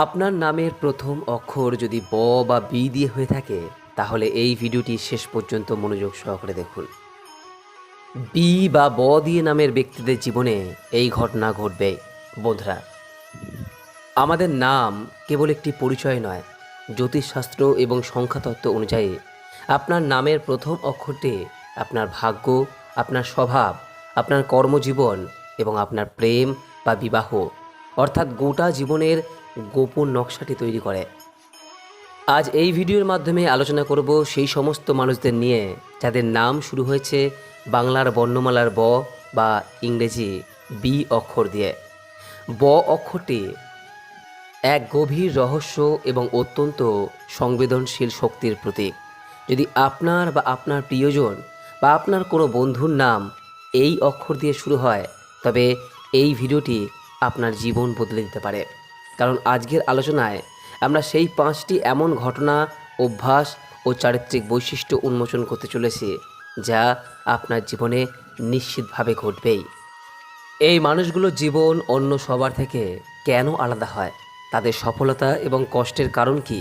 আপনার নামের প্রথম অক্ষর যদি ব বা বি দিয়ে হয়ে থাকে, তাহলে এই ভিডিওটি শেষ পর্যন্ত মনোযোগ সহকারে দেখুন। বি বা ব দিয়ে নামের ব্যক্তিদের জীবনে এই ঘটনা ঘটবে। বন্ধুরা, আমাদের নাম কেবল একটি পরিচয় নয়, জ্যোতিষশাস্ত্র এবং সংখ্যাতত্ত্ব অনুযায়ী আপনার নামের প্রথম অক্ষরটি আপনার ভাগ্য, আপনার স্বভাব, আপনার কর্মজীবন এবং আপনার প্রেম বা বিবাহ, অর্থাৎ গোটা জীবনের গোপন নকশাটি তৈরি করে। আজ এই ভিডিওর মাধ্যমে আলোচনা করব সেই সমস্ত মানুষদের নিয়ে, যাদের নাম শুরু হয়েছে বাংলার বর্ণমালার ব বা ইংরেজি বি অক্ষর দিয়ে। ব অক্ষরটি এক গভীর রহস্য এবং অত্যন্ত সংবেদনশীল শক্তির প্রতীক। যদি আপনার বা আপনার প্রিয়জন বা আপনার কোনো বন্ধুর নাম এই অক্ষর দিয়ে শুরু হয়, তবে এই ভিডিওটি আপনার জীবন বদলে দিতে পারে। কারণ আজকের আলোচনায় আমরা সেই পাঁচটি এমন ঘটনা, অভ্যাস ও চারিত্রিক বৈশিষ্ট্য উন্মোচন করতে চলেছি যা আপনার জীবনে নিশ্চিতভাবে ঘটবেই। এই মানুষগুলো জীবন অন্য সবার থেকে কেন আলাদা হয়? তাদের সফলতা এবং কষ্টের কারণ কি?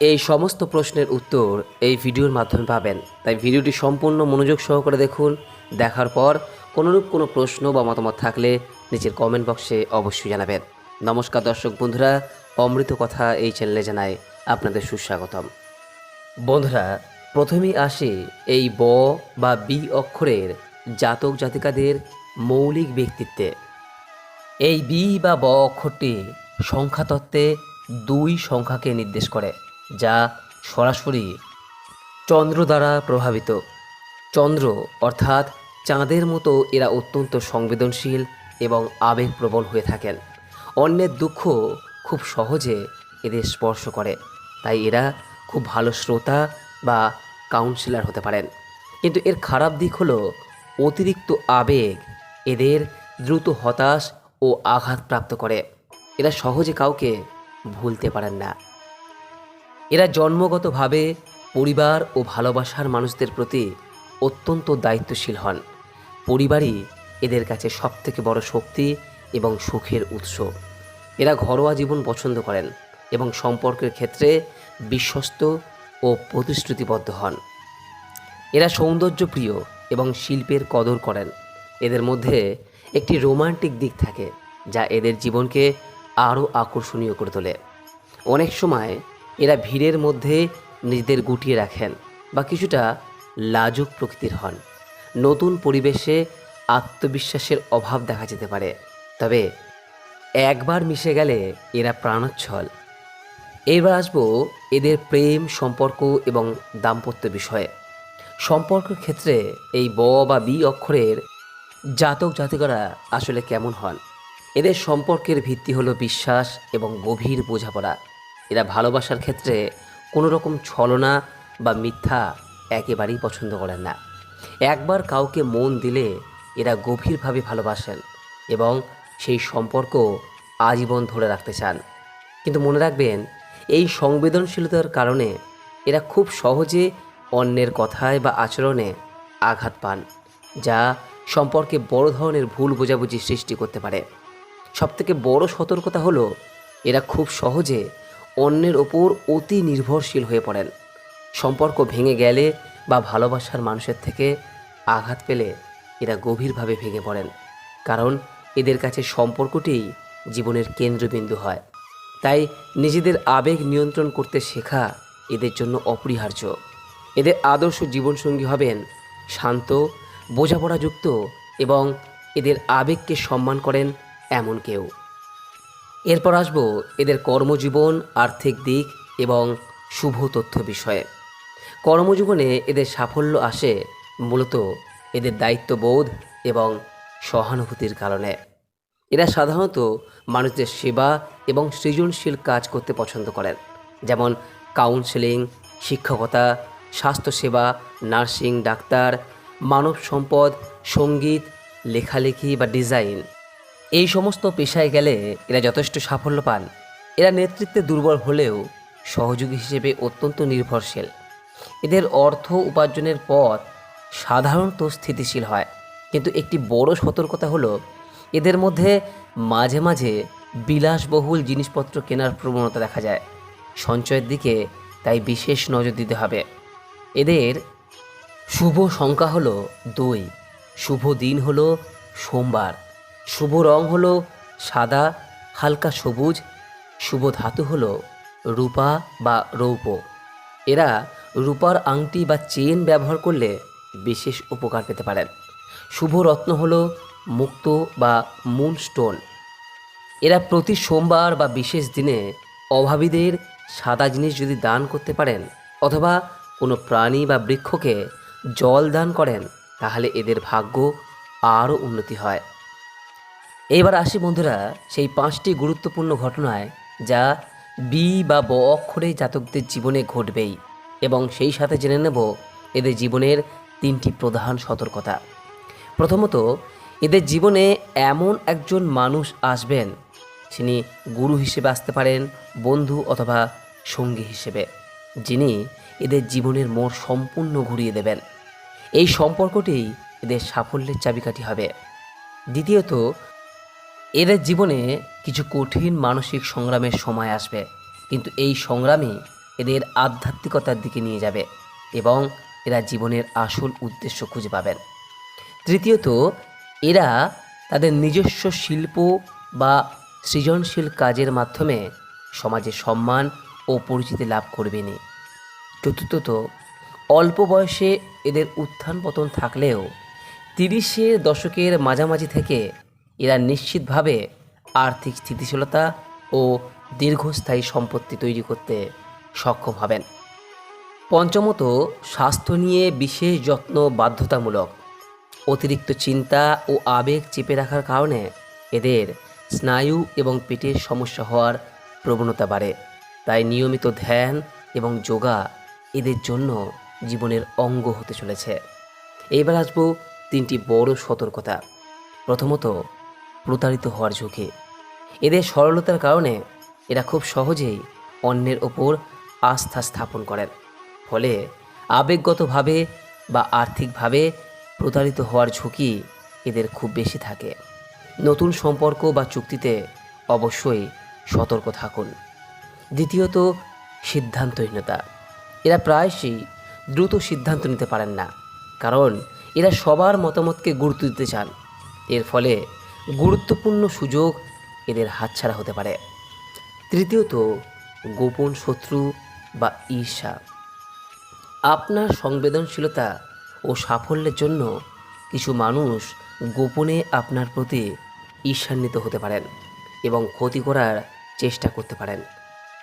এই সমস্ত প্রশ্নের উত্তর এই ভিডিওর মাধ্যমে পাবেন। তাই ভিডিওটি সম্পূর্ণ মনোযোগ সহকারে দেখুন। দেখার পর কোনোরূপ কোনো প্রশ্ন বা মতামত থাকলে নিচের কমেন্ট বক্সে অবশ্যই জানাবেন। নমস্কার দর্শক বন্ধুরা, অমৃত কথা এই চ্যানেলে জানায় আপনাদের সুস্বাগতম। বন্ধুরা, প্রথমেই আসে এই ব বা বি অক্ষরের জাতক জাতিকাদের মৌলিক ব্যক্তিত্বে। এই বি বা ব অক্ষরটি সংখ্যাতত্ত্বে দুই সংখ্যাকে নির্দেশ করে, যা সরাসরি চন্দ্র দ্বারা প্রভাবিত। চন্দ্র অর্থাৎ চাঁদের মতো এরা অত্যন্ত সংবেদনশীল এবং আবেগপ্রবণ হয়ে থাকেন। অন্যের দুঃখ খুব সহজে এদের স্পর্শ করে। তাই এরা খুব ভালো শ্রোতা বা কাউন্সিলর হতে পারেন। কিন্তু এর খারাপ দিক হলো অতিরিক্ত আবেগ এদের দ্রুত হতাশ ও আঘাতপ্রাপ্ত করে। এরা সহজে কাউকে ভুলতে পারেন না। এরা জন্মগতভাবে পরিবার ও ভালোবাসার মানুষদের প্রতি অত্যন্ত দায়িত্বশীল হন। পরিবারই এদের কাছে সবথেকে বড় শক্তি এবং সুখের উৎস। এরা ঘরোয়া জীবন পছন্দ করেন এবং সম্পর্কের ক্ষেত্রে বিশ্বস্ত ও প্রতিশ্রুতিবদ্ধ হন। এরা সৌন্দর্যপ্রিয় এবং শিল্পের কদর করেন। এদের মধ্যে একটি রোমান্টিক দিক থাকে যা এদের জীবনকে আরও আকর্ষণীয় করে তোলে। অনেক সময় এরা ভিড়ের মধ্যে নিজেদের গুটিয়ে রাখেন বা কিছুটা লাজুক প্রকৃতির হন। নতুন পরিবেশে আত্মবিশ্বাসের অভাব দেখা যেতে পারে। তবে একবার মিশে গেলে এরা প্রাণোচ্ছল। এবার আসব এদের প্রেম, সম্পর্ক এবং দাম্পত্য বিষয়ে। সম্পর্কের ক্ষেত্রে এই ব বা বি অক্ষরের জাতক জাতিকরা আসলে কেমন হন? এদের সম্পর্কের ভিত্তি হলো বিশ্বাস এবং গভীর বোঝাপড়া। এরা ভালোবাসার ক্ষেত্রে কোনো রকম ছলনা বা মিথ্যা একেবারেই পছন্দ করেন না। একবার কাউকে মন দিলে এরা গভীরভাবে ভালোবাসেন এবং সেই সম্পর্ক আজীবন ধরে রাখতে চান। কিন্তু মনে রাখবেন, এই সংবেদনশীলতার কারণে এরা খুব সহজে অন্যের কথায় বা আচরণে আঘাত পান, যা সম্পর্কে বড় ধরনের ভুল বোঝাবুঝি সৃষ্টি করতে পারে। সবথেকে বড় সতর্কতা হলো, এরা খুব সহজে অন্যের ওপর অতি নির্ভরশীল হয়ে পড়েন। সম্পর্ক ভেঙে গেলে বা ভালোবাসার মানুষের থেকে আঘাত পেলে এরা গভীরভাবে ভেঙে পড়েন, কারণ এদের কাছে সম্পর্কটি জীবনের কেন্দ্রবিন্দু হয়। তাই নিজেদের আবেগ নিয়ন্ত্রণ করতে শেখা এদের জন্য অপরিহার্য। এদের আদর্শ জীবনসঙ্গী হবেন শান্ত, বোঝাপড়াযুক্ত এবং এদের আবেগকে সম্মান করেন এমন কেউ। এরপর আসব এদের কর্মজীবন, আর্থিক দিক এবং শুভ তথ্য বিষয়ে। কর্মজীবনে এদের সাফল্য আসে মূলত এদের দায়িত্ববোধ এবং সহানুভূতির কারণে। এরা সাধারণত মানুষদের সেবা এবং সৃজনশীল কাজ করতে পছন্দ করেন, যেমন কাউন্সেলিং, শিক্ষকতা, স্বাস্থ্যসেবা, নার্সিং, ডাক্তার, মানব সম্পদ, সংগীত, লেখালেখি বা ডিজাইন। এই সমস্ত পেশায় গেলে এরা যথেষ্ট সাফল্য পান। এরা নেতৃত্বে দুর্বল হলেও সহযোগী হিসেবে অত্যন্ত নির্ভরশীল। এদের অর্থ উপার্জনের পথ সাধারণত স্থিতিশীল হয়। কিন্তু একটি বড় সতর্কতা হলো, এদের মধ্যে মাঝে মাঝে বিলাসবহুল জিনিসপত্র কেনার প্রবণতা দেখা যায়। সঞ্চয়ের দিকে তাই বিশেষ নজর দিতে হবে। এদের শুভ সংখ্যা হলো দুই, শুভ দিন হলো সোমবার, শুভ রং হলো সাদা, হালকা সবুজ, শুভ ধাতু হলো রূপা বা রৌপ্য। এরা রূপার আংটি বা চেন ব্যবহার করলে বিশেষ উপকার পেতে পারেন। শুভ রত্ন হলো মুক্ত বা মুন স্টোন। এরা প্রতি সোমবার বা বিশেষ দিনে অভাবীদের সাদা জিনিস যদি দান করতে পারেন অথবা কোনো প্রাণী বা বৃক্ষকে জল দান করেন, তাহলে এদের ভাগ্য আরও উন্নতি হয়। এবার আসি বন্ধুরা সেই পাঁচটি গুরুত্বপূর্ণ ঘটনায় যা বি বা ব অক্ষরে জাতকদের জীবনে ঘটবেই এবং সেই সাথে জেনে নেব এদের জীবনের তিনটি প্রধান সতর্কতা। প্রথমত, এদের জীবনে এমন একজন মানুষ আসবেন, যিনি গুরু হিসেবে আসতে পারেন, বন্ধু অথবা সঙ্গী হিসেবে, যিনি এদের জীবনের মোড় সম্পূর্ণ ঘুরিয়ে দেবেন। এই সম্পর্কটি এদের সাফল্যের চাবিকাঠি হবে। দ্বিতীয়ত, এদের জীবনে কিছু কঠিন মানসিক সংগ্রামের সময় আসবে, কিন্তু এই সংগ্রামই এদের আধ্যাত্মিকতার দিকে নিয়ে যাবে এবং এরা জীবনের আসল উদ্দেশ্য খুঁজে পাবেন। তৃতীয়ত, এরা তাদের নিজস্ব শিল্প বা সৃজনশীল কাজের মাধ্যমে সমাজে সম্মান ও পরিচিতি লাভ করবেনই চতুর্থত, অল্প বয়সে এদের উত্থান পতন থাকলেও তিরিশের দশকের মাঝামাঝি থেকে এরা নিশ্চিতভাবে আর্থিক স্থিতিশীলতা ও দীর্ঘস্থায়ী সম্পত্তি তৈরি করতে সক্ষম হবেন। পঞ্চমত, স্বাস্থ্য নিয়ে বিশেষ যত্ন বাধ্যতামূলক। অতিরিক্ত চিন্তা ও আবেগ চেপে রাখার কারণে এদের স্নায়ু এবং পেটের সমস্যা হওয়ার প্রবণতা বাড়ে। তাই নিয়মিত ধ্যান এবং যোগা এদের জন্য জীবনের অঙ্গ হতে চলেছে। এইবার আসব তিনটি বড় সতর্কতা। প্রথমত, প্রতারিত হওয়ার ঝুঁকি। এদের সরলতার কারণে এরা খুব সহজেই অন্যের ওপর আস্থা স্থাপন করেন। ফলে আবেগগতভাবে বা আর্থিকভাবে প্রতারিত হওয়ার ঝুঁকি এদের খুব বেশি থাকে। নতুন সম্পর্ক বা চুক্তিতে অবশ্যই সতর্ক থাকুন। দ্বিতীয়ত, সিদ্ধান্তহীনতা। এরা প্রায়শই দ্রুত সিদ্ধান্ত নিতে পারেন না, কারণ এরা সবার মতামতকে গুরুত্ব দিতে চান। এর ফলে গুরুত্বপূর্ণ সুযোগ এদের হাতছাড়া হতে পারে। তৃতীয়ত, গোপন শত্রু বা ঈর্ষা। আপনার সংবেদনশীলতা ও সাফল্যের জন্য কিছু মানুষ গোপনে আপনার প্রতি ঈর্ষান্বিত হতে পারেন এবং ক্ষতি করার চেষ্টা করতে পারেন।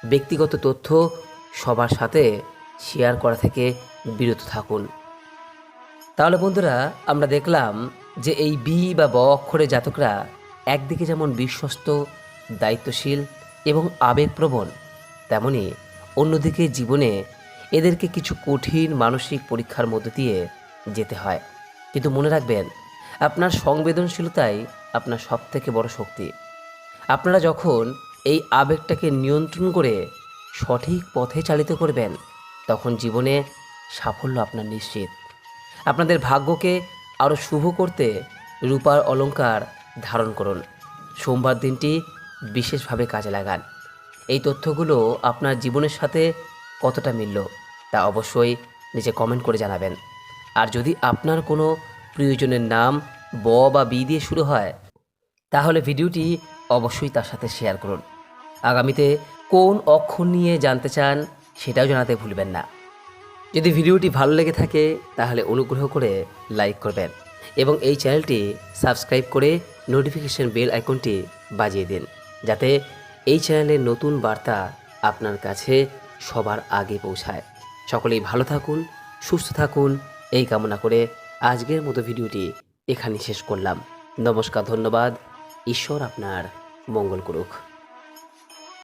ব্যক্তিগত তথ্য সবার সাথে শেয়ার করা থেকে বিরত থাকুন। তাহলে বন্ধুরা, আমরা দেখলাম যে এই বি বা ব অক্ষরে জাতকরা একদিকে যেমন বিশ্বস্ত, দায়িত্বশীল এবং আবেগপ্রবণ, তেমনি অন্যদিকে জীবনে এদেরকে কিছু কঠিন মানসিক পরীক্ষার মধ্য দিয়ে যেতে হয়। কিন্তু মনে রাখবেন, আপনার সংবেদনশীলতাই আপনার সবথেকে বড় শক্তি। আপনারা যখন এই আবেগটাকে নিয়ন্ত্রণ করে সঠিক পথে চালিত করবেন, তখন জীবনে সাফল্য আপনার নিশ্চিত। আপনাদের ভাগ্যকে আরও শুভ করতে রূপার অলংকার ধারণ করুন। সোমবার দিনটি বিশেষভাবে কাজে লাগান। এই তথ্যগুলো আপনার জীবনের সাথে কতটা মিলল, তা অবশ্যই নিচে কমেন্ট করে জানাবেন। আর যদি আপনার কোনো প্রিয়জনের নাম ব বা বি দিয়ে শুরু হয়, তাহলে ভিডিওটি অবশ্যই তার সাথে শেয়ার করুন। আগামীতে কোন অক্ষর নিয়ে জানতে চান সেটাও জানাতে ভুলবেন না। যদি ভিডিওটি ভালো লেগে থাকে, তাহলে অনুগ্রহ করে লাইক করবেন এবং এই চ্যানেলটি সাবস্ক্রাইব করে নোটিফিকেশন বেল আইকনটি বাজিয়ে দিন, যাতে এই চ্যানেলের নতুন বার্তা আপনার কাছে সবার আগে পৌঁছায়। সকলেই ভালো থাকুন, সুস্থ থাকুন এই কামনা করে আজকের মতো ভিডিওটি এখানে শেষ করলাম। নমস্কার, ধন্যবাদ। ঈশ্বর আপনার মঙ্গল করুক।